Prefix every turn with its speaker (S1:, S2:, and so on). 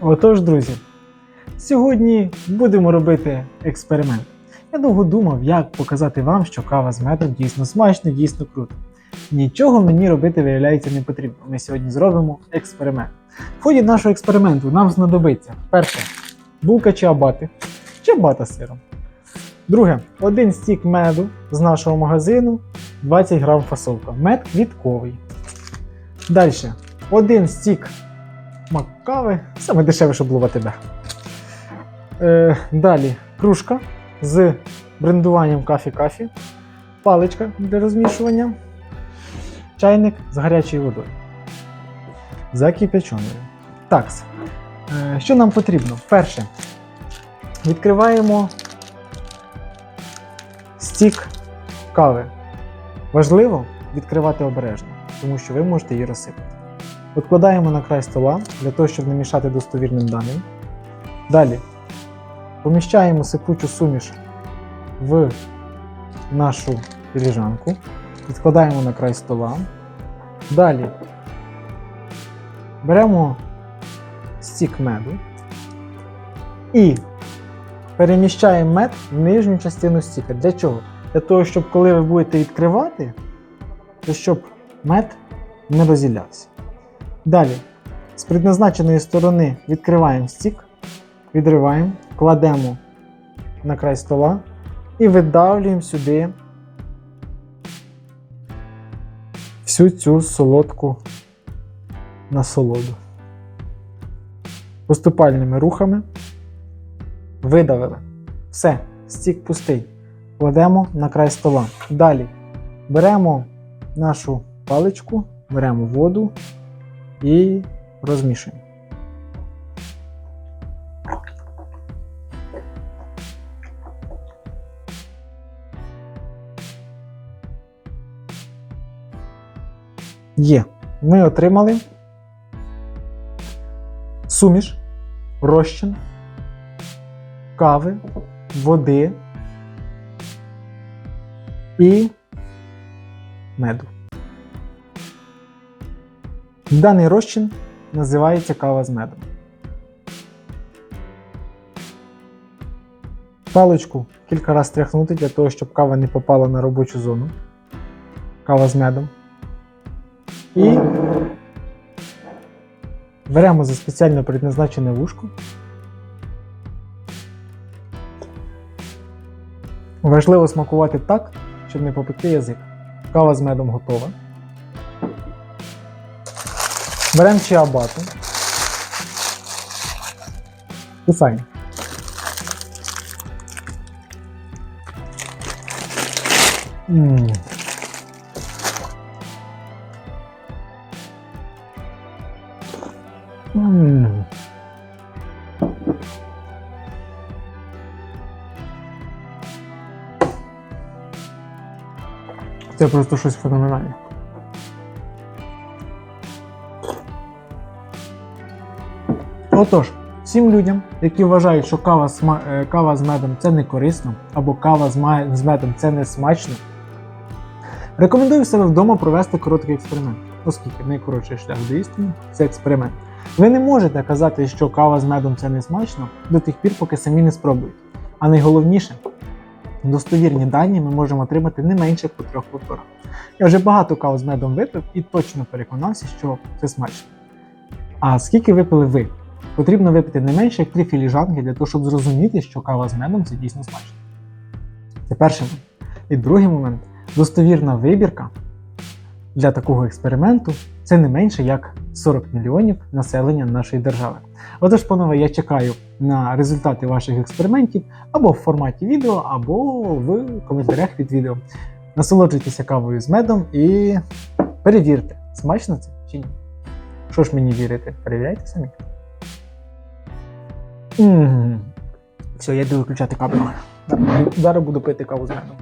S1: Отож, друзі, сьогодні будемо робити експеримент. Я довго думав, як показати вам, що кава з медом дійсно смачно, дійсно круто. Нічого мені робити, виявляється, не потрібно. Ми сьогодні зробимо експеримент. В ході нашого експерименту нам знадобиться перше булка чиабати, чиабата з сиром. Друге, один стік меду з нашого магазину, 20 грам фасовка. Мед квітковий. Далі, один стік макави, саме дешеве, що було в АТБ. Е, далі кружка з брендуванням кафі-кафі, паличка для розмішування, чайник з гарячою водою. Закипяченою. Так, е, що нам потрібно? Перше, відкриваємо стік кави. Важливо відкривати обережно, тому що ви можете її розсипати. Відкладаємо на край стола для того, щоб не мішати достовірним даним. Далі поміщаємо сипучу суміш в нашу філіжанку, відкладаємо на край стола. Далі беремо стік меду і переміщаємо мед в нижню частину стіка. Для чого? Для того, щоб коли ви будете відкривати, то щоб мед не розділявся. Далі, з предназначеної сторони відкриваємо стік, відриваємо, кладемо на край стола і видавлюємо сюди всю цю солодку насолоду. Поступальними рухами видавили. Все, стік пустий. Кладемо на край стола. Далі беремо нашу паличку, беремо воду і розмішуємо. Є. Ми отримали суміш, розчин, кави, води і меду. Даний розчин називається кава з медом. Паличку кілька разів стряхнути для того, щоб кава не попала на робочу зону. Кава з медом. І беремо за спеціально предназначене вушко. Важливо смакувати так, щоб не попекти язик. Кава з медом готова. Беремо чиабату. Кусаємо. М. М. Це просто щось феноменальне. Отож, всім людям, які вважають, що кава, сма- е, кава з медом це не корисно, або кава з, з медом це не смачно, рекомендую себе вдома провести короткий експеримент, оскільки найкоротший шлях до істини це експеримент. Ви не можете казати, що кава з медом це не смачно до тих пір, поки самі не спробуєте. А найголовніше, достовірні дані ми можемо отримати не менше по трьох повторах. Я вже багато кав з медом випив і точно переконався, що це смачно. А скільки випили ви? Потрібно випити не менше як три філіжанки для того, щоб зрозуміти, що кава з медом це дійсно смачно. Це перший момент. І другий момент достовірна вибірка для такого експерименту це не менше як 40 мільйонів населення нашої держави. Отож, панове, я чекаю на результати ваших експериментів або в форматі відео, або в коментарях під відео. Насолоджуйтеся кавою з медом і перевірте, смачно це чи ні. Що ж мені вірити? Перевіряйте самі. Все, я йду виключати кабель. Зараз буду пити каву з медом.